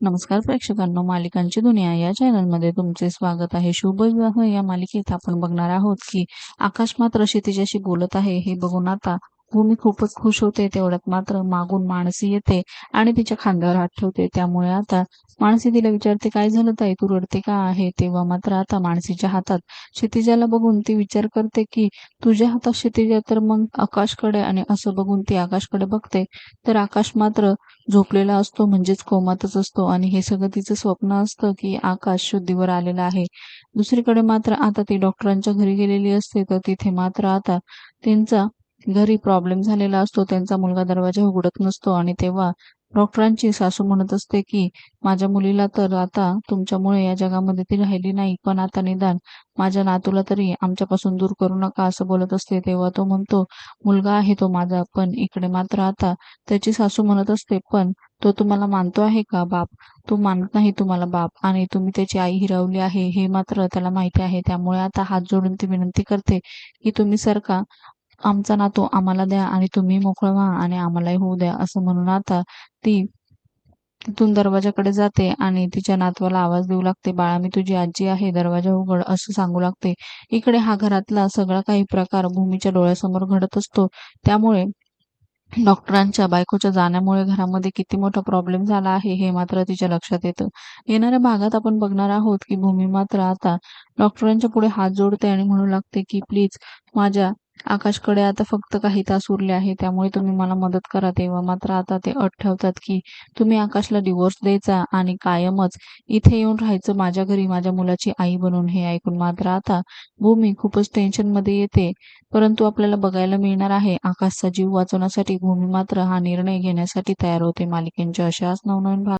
नमस्कार प्रेक्षकांनो मालिकांची दुनिया या चॅनलमध्ये तुमचे स्वागत आहे. शुभ विवाह या मालिकेत आपण बघणार आहोत की आकाश मात्र क्षितिजाशी बोलत आहे हे बघून आता भूमी खूपच खुश होते तेवढ्यात मात्र मागून माणसी येते आणि तिच्या खांद्यावर हात ठेवते. त्यामुळे आता माणसी तिला विचारते काय झालं ताई? तू रडते का आहे? तेव्हा मात्र आता माणसीच्या हातात क्षितिजाला बघून ती विचार करते की तुझ्या हातात क्षितिजा तर मग आकाशकडे आणि असं बघून ती आकाशकडे बघते. तर आकाश मात्र झोपलेला असतो म्हणजेच कोमातच असतो आणि हे सगळं तिचं स्वप्न असतं की आकाश शुद्धीवर आलेला आहे. दुसरीकडे मात्र आता ती डॉक्टरांच्या घरी गेलेली असते तर तिथे मात्र आता त्यांचा घरी प्रॉब्लेम झालेला असतो त्यांचा मुलगा दरवाजा उघडत नसतो आणि तेव्हा डॉक्टरांची सासू म्हणत असते की माझ्या मुलीला तर आता तुमच्यामुळे या जगामध्ये ती राहिली नाही पण आता निदान माझ्या नातूला तरी आमच्यापासून दूर करू नका असं बोलत असते. तेव्हा तो म्हणतो मुलगा आहे तो माझा पण इकडे मात्र आता. त्याची सासू म्हणत असते पण तो तुम्हाला मानतो आहे का बाप? तो मानत नाही तुम्हाला बाप. आणि तुम्ही त्याची आई हिरावली आहे हे मात्र त्याला माहिती आहे. त्यामुळे आता हात जोडून ती विनंती करते की तुम्ही सरका आमचा नातू आम्हाला द्या आणि तुम्ही मोकळं व्हा आणि आम्हालाही होऊ द्या असं म्हणून आता ती तिथून दरवाजाकडे जाते आणि तिच्या नातवाला आवाज देऊ लागते बाळा मी तुझी आजी आहे दरवाजा उघड असं सांगू लागते. इकडे हा घरातला सगळा काही प्रकार भूमीच्या डोळ्यासमोर घडत असतो. त्यामुळे डॉक्टरांच्या बायकोच्या जाण्यामुळे घरामध्ये किती मोठा प्रॉब्लेम झाला आहे हे मात्र तिच्या लक्षात येतं. येणाऱ्या भागात आपण बघणार आहोत की भूमी मात्र आता डॉक्टरांच्या पुढे हात जोडते आणि म्हणू लागते की प्लीज माझ्या आकाशकडे आता फक्त काही तास उरले आहे त्यामुळे तुम्ही मला मदत करा तेव्हा. मात्र आता ते अट ठेवतात की तुम्ही आकाशला डिवोर्स द्यायचा आणि कायमच इथे येऊन राहायचं माझ्या घरी माझ्या मुलाची आई बनून हे ऐकून. मात्र आता भूमी खूपच टेन्शनमध्ये येते परंतु आपल्याला बघायला मिळणार आहे आकाशचा जीव वाचवण्यासाठी भूमी मात्र हा निर्णय घेण्यासाठी तयार होते. मालिकेंच्या अशाच नवनवीन भाग